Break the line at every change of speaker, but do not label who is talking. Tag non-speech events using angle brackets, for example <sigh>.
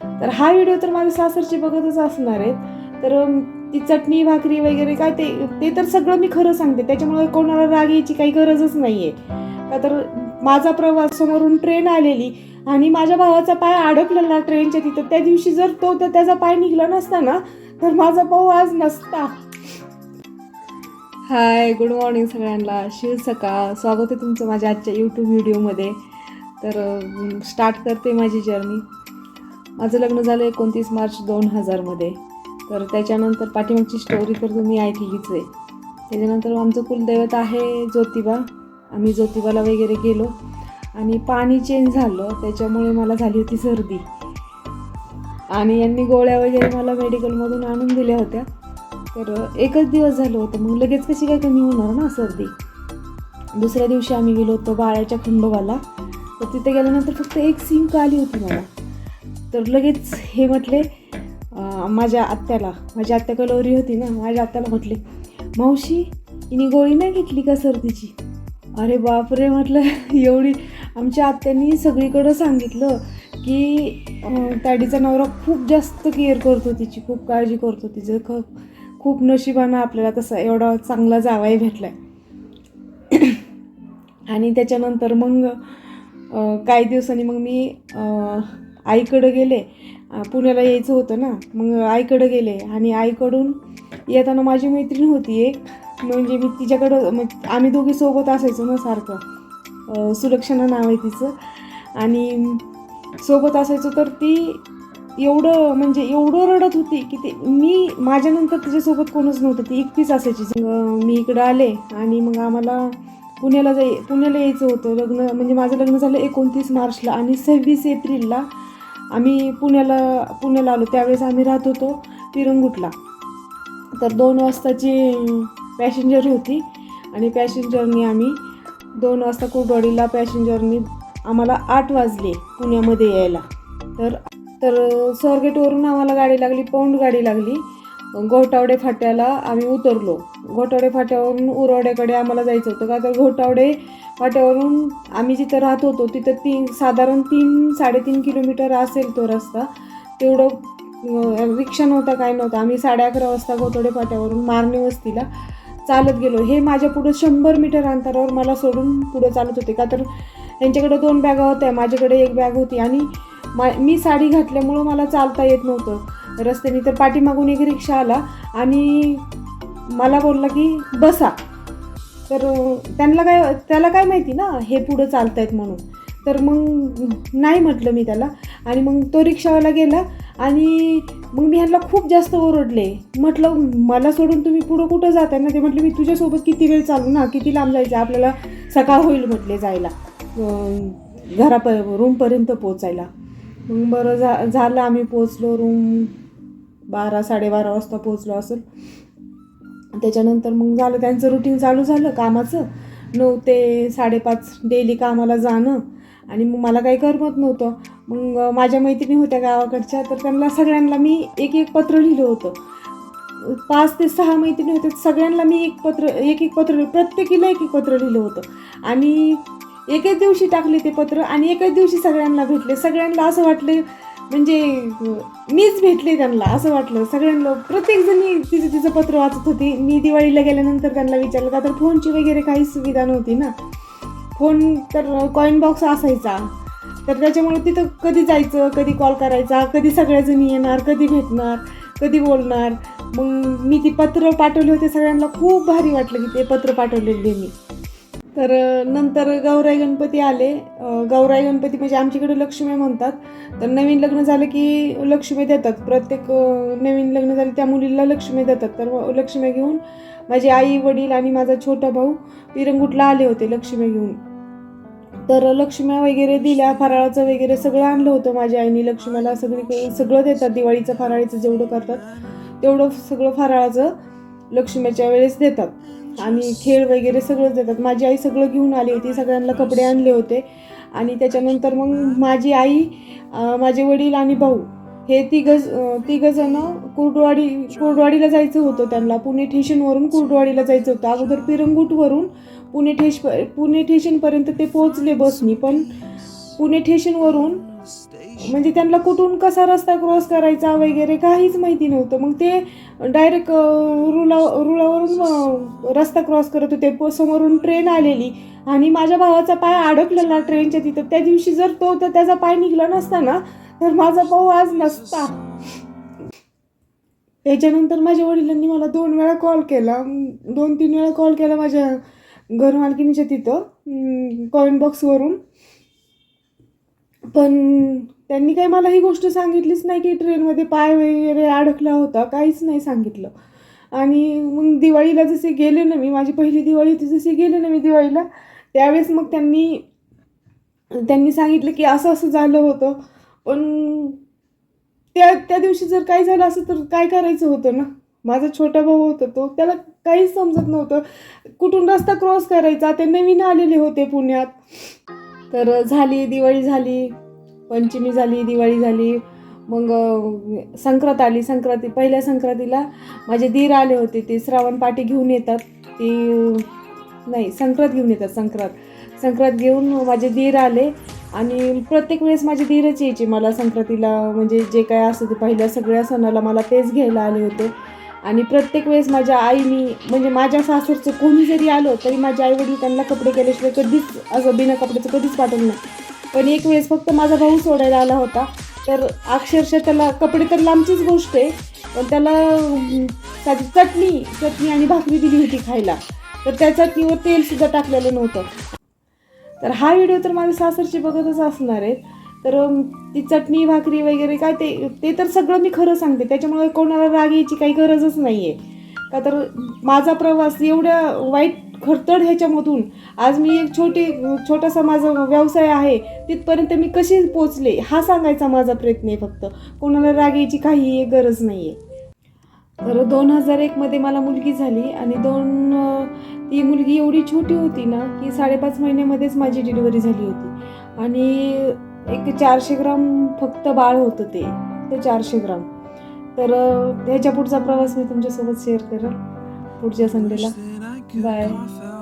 तर हा व्हिडिओ तर माझे सासरचे बघतच असणार आहेत. तर ती चटणी भाकरी वगैरे काय ते ते तर सगळं मी खरं सांगते. त्याच्यामुळे कोणाला राग यायची काही गरजच नाही आहे का तर माझा प्रवास समोरून ट्रेन आलेली आणि माझ्या भावाचा पाय अडकलेला ट्रेनच्या तिथं. त्या दिवशी जर तो तर त्याचा पाय निघला नसता ना तर माझा भाऊ आज नसता. हाय गुड मॉर्निंग सगळ्यांना. शिव सकाळ स्वागत आहे तुमचं माझ्या आजच्या यूट्यूब व्हिडिओमध्ये तर स्टार्ट करते माझी जर्नी माझं लग्न झालं एकोणतीस मार्च दोन हजारमध्ये तर त्याच्यानंतर पाठीमागची स्टोरी तर तुम्ही ऐकलीच आहे. त्याच्यानंतर आमचं कुलदैवत आहे ज्योतिबा. आम्ही ज्योतिबाला वगैरे गेलो. आणि पाणी चेंज झालं. त्याच्यामुळे मला झाली होती सर्दी. आणि यांनी गोळ्या वगैरे मला मेडिकलमधून आणून दिल्या होत्या. तर एकच दिवस झालं होतं. मग लगेच कशी काय कमी होणार ना सर्दी? दुसऱ्या दिवशी आम्ही गेलो होतो बाळ्याच्या खंडोबाला. तर तिथे गेल्यानंतर फक्त एक सिंक आली होती मला? तर लगेच हे म्हटले माझ्या आत्याला माझी आत्या कलोरी होती ना माझ्या आत्याला म्हटले मावशी हिने गोळी नाही घेतली का सर्दीची? अरे बापरे म्हटलं. <laughs> एवढी आमच्या आत्यांनी सगळीकडं सांगितलं की दाडीचा ताडीचा नवरा खूप जास्त केअर करतो तिची खूप काळजी करतो तिचं. ख खूप नशिबानं आपल्याला तसा एवढा चांगला जावायही भेटला आहे आणि त्याच्यानंतर मग काही दिवसांनी मग मी आईकडं गेले. पुण्याला यायचं होतं ना मग आईकडं गेले आणि आईकडून येताना माझी मैत्रीण होती एक. म्हणजे मी तिच्याकडं मग आम्ही दोघी सोबत असायचो ना सारखं. सुलक्षणा नाव आहे तिचं. आणि सोबत असायचो तर ती एवढं म्हणजे एवढं रडत होती की ते मी माझ्यानंतर तिच्यासोबत कोणच नव्हतं. ती एकटीच असायची. मी इकडं आले आणि मग आम्हाला पुण्याला जाई पुण्याला यायचं होतं. लग्न म्हणजे माझं लग्न झालं एकोणतीस मार्चला आणि सव्वीस एप्रिलला. आम्ही पुण्याला पुण्याला आलो. त्यावेळेस आम्ही राहत होतो तिरंगुटला. तर दोन वाजताची पॅसेंजर होती आणि पॅसेंजरनी आम्ही दोन वाजता कुर्डवाडीला पॅसेंजरनी आम्हाला आठ वाजले पुण्यामध्ये यायला. तर तर स्वारगेटवरून आम्हाला गाडी लागली पौंड गाडी लागली. घोटावडे फाट्याला आम्ही उतरलो. घोटावडे फाट्यावरून उरवड्याकडे आम्हाला जायचं होतं. का तर घोटावडे फाट्यावरून आम्ही जिथं राहत होतो तिथं तीन साधारण तीन साडेतीन किलोमीटर असेल तो रस्ता. तेवढं रिक्षा नव्हता काय नव्हता. आम्ही साडे अकरा वाजता घोटावडे फाट्यावरून मारणे वस्तीला चालत गेलो. हे माझ्या पुढं शंभर मीटर अंतरावर मला सोडून पुढं चालत होते. का तर त्यांच्याकडे दोन बॅगा होत्या माझ्याकडे एक बॅग होती आणि मा मी साडी घातल्यामुळं मला चालता येत नव्हतं. रस्त्याने तर पाठीमागून एक रिक्षा आला आणि मला बोलला की बसा. तर त्यांना काय त्याला काय माहिती ना हे पुढं चालत आहेत म्हणून. तर मग नाही म्हटलं मी त्याला. आणि मग तो रिक्षावाला गेला आणि मग मी ह्यांना खूप जास्त ओरडले. म्हटलं मला सोडून तुम्ही पुढं कुठं जाताय ना? ते म्हटलं मी तुझ्यासोबत किती वेळ चालू ना किती लांब जायचं? आपल्याला सकाळ होईल म्हटले जायला. अं, घराप रूमपर्यंत पोचायला मग बरं झा झालं आम्ही पोचलो रूम. बारा साडेबारा वाजता पोहोचलो असेल. त्याच्यानंतर मग झालं त्यांचं रुटीन चालू झालं कामाचं. नऊ ते साडेपाच डेली कामाला जाणं. आणि मग मला काही करमत नव्हतं. मग माझ्या मैत्रिणी होत्या गावाकडच्या तर त्यांना सगळ्यांना मी एक एक पत्र लिहिलं होतं. पाच ते सहा मैत्रिणी होत्या सगळ्यांना मी एक पत्र एक एक पत्र लिहिलं प्रत्येकीला एक एक पत्र लिहिलं होतं. आणि एकाच दिवशी टाकले ते पत्र आणि एकाच दिवशी सगळ्यांना भेटले. सगळ्यांना असं वाटलं म्हणजे मीच भेटले त्यांना असं वाटलं. सगळ्यांना प्रत्येकजणी तिचं तिचं पत्र वाचत होती. मी दिवाळीला गेल्यानंतर त्यांना विचारलं का तर फोनची वगैरे काही सुविधा नव्हती ना? फोन तर कॉईन बॉक्स असायचा. तर त्याच्यामुळे तिथं कधी जायचं कधी कॉल करायचा कधी सगळ्याजणी येणार कधी भेटणार कधी बोलणार. मग मी ती पत्र पाठवली होते सगळ्यांना खूप भारी वाटलं की ते पत्र पाठवलेले मी. तर नंतर गौराई गणपती आले. गौराई गणपती म्हणजे आमच्याकडे लक्ष्मी म्हणतात. तर नवीन लग्न झालं की लक्ष्मी देतात. प्रत्येक नवीन लग्न झालं त्या मुलीला लक्ष्मी देतात. तर लक्ष्मी घेऊन माझी आई वडील आणि माझा छोटा भाऊ पिरंगुटला आले होते लक्ष्मी घेऊन. तर लक्ष्म्या वगैरे दिल्या फराळाचं वगैरे सगळं आणलं होतं माझ्या आईने. लक्ष्म्याला सगळी सगळं देतात. दिवाळीचं फराळीचं जेवढं करतात तेवढं सगळं फराळाचं लक्ष्मीच्या वेळेस देतात. आणि खेळ वगैरे सगळंच देतात. माझी आई सगळं घेऊन आली होती सगळ्यांना कपडे आणले होते. आणि त्याच्यानंतर मग माझी आई माझे वडील आणि भाऊ हे तिघ तिघंजणं कुर्डवाडी कुर्डवाडीला जायचं होतं त्यांना. पुणे स्टेशनवरून कुर्डवाडीला जायचं होतं. अगोदर पिरंगुटवरून पुणे ठेश पुणे स्टेशनपर्यंत ते पोहोचले बसनी. पण पुणे स्टेशनवरून म्हणजे त्यांना कुठून कसा रस्ता क्रॉस करायचा वगैरे काहीच माहिती नव्हतं. मग ते डायरेक्ट रुला रुळावरून रस्ता क्रॉस करत होते प- समोरून ट्रेन आलेली. आणि माझ्या भावाचा पाय अडकलेला ट्रेनच्या तिथं. त्या दिवशी जर तो तर त्याचा पाय निघला नसता ना तर माझा भाऊ आज नसता. त्याच्यानंतर माझ्या वडिलांनी मला दोन वेळा कॉल केला. दोन तीन वेळा कॉल केला माझ्या घरमालकिनीच्या तिथं कॉइन बॉक्सवरून पण त्यांनी काही मला ही गोष्ट सांगितलीच नाही की ट्रेनमध्ये पाय वगैरे अडकला होता. काहीच नाही सांगितलं. आणि मग दिवाळीला जसे गेले ना मी माझी पहिली दिवाळी होती जशी गेले ना मी दिवाळीला त्यावेळेस मग त्यांनी त्यांनी सांगितलं की असं असं झालं होतं. पण त्या त्या दिवशी जर काही झालं असं तर काय करायचं होतं ना? माझा छोटा भाऊ होता तो त्याला काहीच समजत नव्हतं. कुठून रस्ता क्रॉस करायचा? ते नवीन आलेले होते पुण्यात. तर झाली दिवाळी झाली पंचमी झाली दिवाळी झाली. मग अं, संक्रांत आली संक्रांती पहिल्या संक्रांतीला माझे दीर आले होते ते श्रावण पाठी घेऊन येतात. ते नाही संक्रांत घेऊन येतात संक्रांत. संक्रांत घेऊन माझे दीर आले आणि प्रत्येक वेळेस माझे धीरच यायचे मला संक्रांतीला. म्हणजे जे काय असतं ते पहिल्या सगळ्या सणाला मला तेच घ्यायला आले होते. आणि प्रत्येक वेळेस माझ्या आईनी म्हणजे माझ्या सासरचं कोणी जरी आलं तरी माझ्या आईवडील त्यांना कपडे केल्याशिवाय कधीच असं बिना कपड्याचं कधीच पाठवलं नाही. पण एक वेळेस फक्त माझा भाऊ सोडायला आला होता. तर अक्षरशः त्याला कपडे तर लांबचीच गोष्ट आहे पण त्याला त्याची चटणी चटणी आणि भाकरी दिली होती खायला. तर त्या चटणीवर तेलसुद्धा टाकलेलं नव्हतं. तर हा व्हिडिओ तर माझे सासरचे बघतच असणार आहेत. तर ती चटणी भाकरी वगैरे काय ते ते तर सगळं मी खरं सांगते. त्याच्यामुळे कोणाला राग यायची काही गरजच नाही आहे का तर माझा प्रवास एवढ्या वाईट खडतड ह्याच्यामधून. आज मी एक छोटी छोटासा माझा व्यवसाय आहे तिथपर्यंत मी कशी पोचले हा सांगायचा माझा प्रयत्न आहे फक्त. कोणाला राग यायची काही गरज नाही आहे तर दोन हजार एकमध्ये मला मुलगी झाली आणि दोन ती मुलगी एवढी छोटी होती ना की साडेपाच महिन्यामध्येच माझी डिलिव्हरी झाली होती. आणि एक चारशे ग्राम फक्त बाळ होतं ते ते चारशे ग्राम. तर ह्याच्या पुढचा प्रवास मी तुमच्यासोबत शेअर करेन पुढच्या संडेला. Bye.